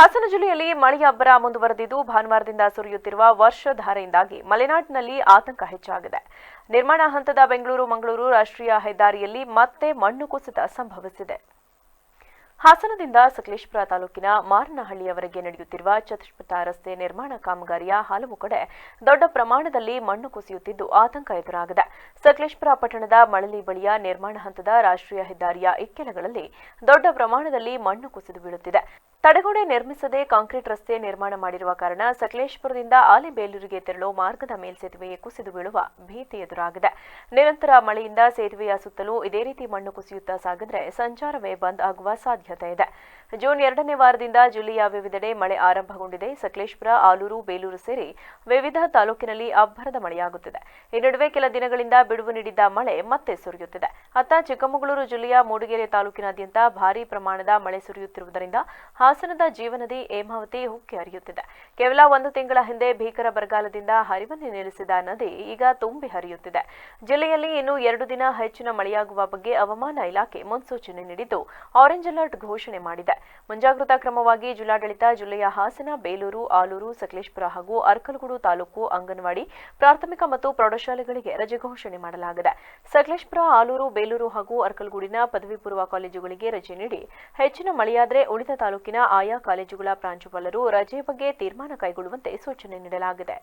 ಹಾಸನ ಜಿಲ್ಲೆಯಲ್ಲಿ ಮಳೆಯ ಅಬ್ಬರ ಮುಂದುವರೆದಿದ್ದು ಭಾನುವಾರದಿಂದ ಸುರಿಯುತ್ತಿರುವ ವರ್ಷಧಾರೆಯಿಂದಾಗಿ ಮಲೆನಾಡಿನಲ್ಲಿ ಆತಂಕ ಹೆಚ್ಚಾಗಿದೆ. ನಿರ್ಮಾಣ ಹಂತದ ಬೆಂಗಳೂರು, ಮಂಗಳೂರು ರಾಷ್ಟ್ರೀಯ ಹೆದ್ದಾರಿಯಲ್ಲಿ ಮತ್ತೆ ಮಣ್ಣು ಕುಸಿತ ಸಂಭವಿಸಿದೆ. ಹಾಸನದಿಂದ ಸಕಲೇಶಪುರ ತಾಲೂಕಿನ ಮಾರನಹಳ್ಳಿಯವರೆಗೆ ನಡೆಯುತ್ತಿರುವ ಚತುಷ್ಪಥ ರಸ್ತೆ ನಿರ್ಮಾಣ ಕಾಮಗಾರಿಯ ಹಲವು ಕಡೆ ದೊಡ್ಡ ಪ್ರಮಾಣದಲ್ಲಿ ಮಣ್ಣು ಕುಸಿಯುತ್ತಿದ್ದು ಆತಂಕ ಎದುರಾಗಿದೆ. ಸಕಲೇಶಪುರ ಪಟ್ಟಣದ ಮಳಲಿ ಬಳಿಯ ನಿರ್ಮಾಣ ಹಂತದ ರಾಷ್ಟ್ರೀಯ ಹೆದ್ದಾರಿಯ ಇಕ್ಕೆಲಗಳಲ್ಲಿ ದೊಡ್ಡ ಪ್ರಮಾಣದಲ್ಲಿ ಮಣ್ಣು ಕುಸಿದು ಬೀಳುತ್ತಿದೆ. ತಡೆಗೋಡೆ ನಿರ್ಮಿಸದೆ ಕಾಂಕ್ರೀಟ್ ರಸ್ತೆ ನಿರ್ಮಾಣ ಮಾಡಿರುವ ಕಾರಣ ಸಕಲೇಶಪುರದಿಂದ ಆಲಿಬೇಲೂರಿಗೆ ತೆರಳೋ ಮಾರ್ಗದ ಮೇಲ್ಸೇತುವೆ ಕುಸಿದು ಬೀಳುವ ಭೀತಿ ಎದುರಾಗಿದೆ. ನಿರಂತರ ಮಳೆಯಿಂದ ಸೇತುವೆಯ ಸುತ್ತಲೂ ಇದೇ ರೀತಿ ಮಣ್ಣು ಕುಸಿಯುತ್ತಾ ಸಾಗಿದ್ರೆ ಸಂಚಾರವೇ ಬಂದ್ ಆಗುವ ಸಾಧ್ಯತೆ ಇದೆ. ಜೂನ್ ಎರಡನೇ ವಾರದಿಂದ ಜಿಲ್ಲೆಯ ವಿವಿಧೆಡೆ ಮಳೆ ಆರಂಭಗೊಂಡಿದೆ. ಸಕಲೇಶ್ಪುರ, ಆಲೂರು, ಬೇಲೂರು ಸೇರಿ ವಿವಿಧ ತಾಲೂಕಿನಲ್ಲಿ ಅಬ್ಬರದ ಮಳೆಯಾಗುತ್ತಿದೆ. ಈ ನಡುವೆ ಕೆಲ ದಿನಗಳಿಂದ ಬಿಡುವು ನೀಡಿದ್ದ ಮಳೆ ಮತ್ತೆ ಸುರಿಯುತ್ತಿದೆ. ಅತ್ತ ಚಿಕ್ಕಮಗಳೂರು ಜಿಲ್ಲೆಯ ಮೂಡಿಗೆರೆ ತಾಲೂಕಿನಾದ್ಯಂತ ಭಾರೀ ಪ್ರಮಾಣದ ಮಳೆ ಸುರಿಯುತ್ತಿರುವುದರಿಂದ ಹಾಸನದ ಜೀವನದಿ ಹೇಮಾವತಿ ಉಕ್ಕಿ ಹರಿಯುತ್ತಿದೆ. ಕೇವಲ ಒಂದು ತಿಂಗಳ ಹಿಂದೆ ಭೀಕರ ಬರಗಾಲದಿಂದ ಹರಿವನ್ನೇ ನಿಲ್ಲಿಸಿದ ನದಿ ಈಗ ತುಂಬಿ ಹರಿಯುತ್ತಿದೆ. ಜಿಲ್ಲೆಯಲ್ಲಿ ಇನ್ನು ಎರಡು ದಿನ ಹೆಚ್ಚಿನ ಮಳೆಯಾಗುವ ಬಗ್ಗೆ ಹವಾಮಾನ ಇಲಾಖೆ ಮುನ್ಸೂಚನೆ ನೀಡಿದ್ದು, ಆರೆಂಜ್ ಅಲರ್ಟ್ ಘೋಷಣೆ ಮಾಡಿದೆ. ಮುಂಜಾಗ್ರತಾ ಕ್ರಮವಾಗಿ ಜಿಲ್ಲಾಡಳಿತ ಜಿಲ್ಲೆಯ ಹಾಸನ, ಬೇಲೂರು, ಆಲೂರು, ಸಕಲೇಶ್ಪುರ ಹಾಗೂ ಅರ್ಕಲಗೂಡು ತಾಲೂಕು ಅಂಗನವಾಡಿ, ಪ್ರಾಥಮಿಕ ಮತ್ತು ಪ್ರೌಢಶಾಲೆಗಳಿಗೆ ರಜೆ ಘೋಷಣೆ ಮಾಡಲಾಗಿದೆ. ಸಕಲೇಶ್ಪುರ, ಆಲೂರು, ಬೇಲೂರು ಹಾಗೂ ಅರ್ಕಲಗೂಡಿನ ಪದವಿ ಪೂರ್ವ ಕಾಲೇಜುಗಳಿಗೆ ರಜೆ ನೀಡಿ ಹೆಚ್ಚಿನ ಮಳೆಯಾದರೆ ಉಳಿದ ತಾಲೂಕಿನ ಆಯಾ ಕಾಲೇಜುಗಳ ಪ್ರಾಂಶುಪಾಲರು ರಜೆ ಬಗ್ಗೆ ತೀರ್ಮಾನ ಕೈಗೊಳ್ಳುವಂತೆ ಸೂಚನೆ ನೀಡಲಾಗಿದೆ.